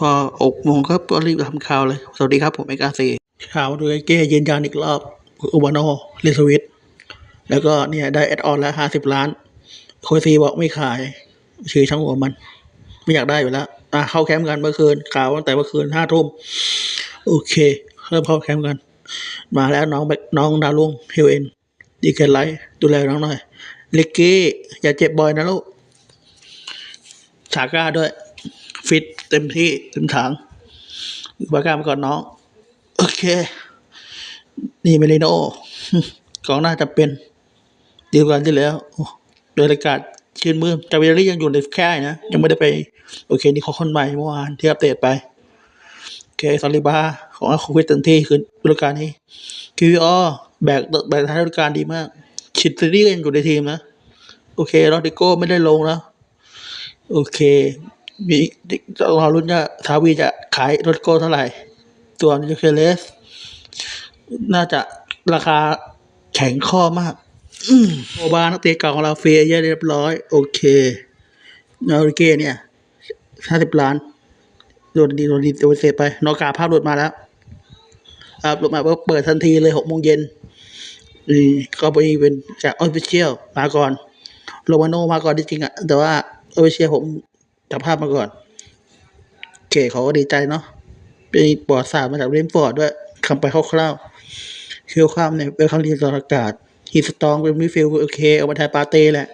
พออกโมงก็ก็รีบทำข่าวเลย สวัสดีครับ ผมเอกาซีข่าวดูไอเก้ยืนยันอีกรอบอุบานอเลสวิตแล้วก็เนี่ยได้แอดออนแล้วห้าสิบล้าน โคยซีบอกไม่ขายชื่อช่างหัวมัน ไม่อยากได้อยู่แล้วอะเข้าแคมป์กันเมื่อคืนข่าวตั้งแต่เมื่อคืนห้าทุ่มโอเคเริ่มเข้าแคมป์กัน มาแล้วน้องแบกน้องดาวลุงเฮิวเอ็นดีเกนไลท์ดูแลน้องหน่อยลิกกี้อย่าเจ็บบ่อยนะลูกฉาก้าด้วย ฟิต เต็มที่เต็มถังบาก้ามาก่อนน้อง โอเค นี่เมลิโนกองหน้าจะเป็นดีกว่าที่แล้วโดยราการชื่นมือจาเวลลี่ยังอยู่ในแค่นะ ยังไม่ได้ไป โอเค นี่เขาคนใหม่เมื่อวานที่อัปเดตไป โอเคซาลิบาของอาคูวิตเต็มที่คือฤดูกาลนี้คิวออแบกแบกท้ายฤดูกาลดีมาก ชิตรีก็ยังอยู่ในทีมนะ โอเคโรดิโก้ไม่ได้ลงแล้วโอเค มีต้องรอรุ่นว่าทาวีจะขายรดิโก้เท่าไหร่ ส่วนยูเคเลส น่าจะราคาแข็งข้อมากโอบานักเตะเก่าของเราเฟียเยอะเรียบร้อย โอเคนาริเก้เนี่ยห้าสิบล้านโดนดีโดนดีโดนเซไป นอกาภาพหลุดมาแล้วอ่าหลุดมาว่าเปิดทันทีเลยหกโมงเย็นนี่ก็ไปเป็นจากออฟฟิเชียลมาก่อน โรมาโนมาก่อนที่จริงอะแต่ว่าออฟฟิเชียลผม จับภาพมาก่อนโอเคเขาก็ดีใจเนาะเป็นบอดสามมาจากเรนฟอร์ดด้วยคำไปคร่าวๆเคียวข้ามเนี่ยเป็นคำที่ตออากาศฮีสตองเป็นมิฟิลโอเคเอามาแทนปาเต้แหละ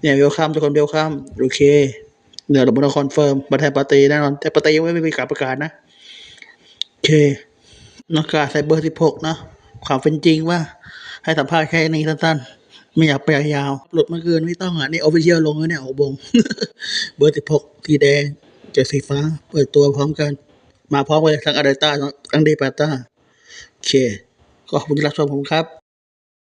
เนี่ยเวลคัมทุกคนเวลคัมโอเคเดี๋ยวเรามาคอนเฟิร์มมาแทนปาเต้แน่นอน แต่ปาเต้ยังไม่มีการประกาศนะโอเคนักการไซเบอร์สิบหกนะความเป็นจริงว่าให้สัมภาษณ์แค่นี้สั้นๆ ไม่อยากแปลยาวหลุดเมื่อคืนไม่ต้องอะ นี่ออฟฟิเชียลลงแล้วเนี่ยโอ้บง เบอร์สิบหกทีแดงเจ็ดสีฟ้า เปิดตัวพร้อมกัน มาพร้อมกันทั้งอาร์ดต้าทั้งเดปาต้าโอเค ก็ขอบคุณที่รับชมผมครับ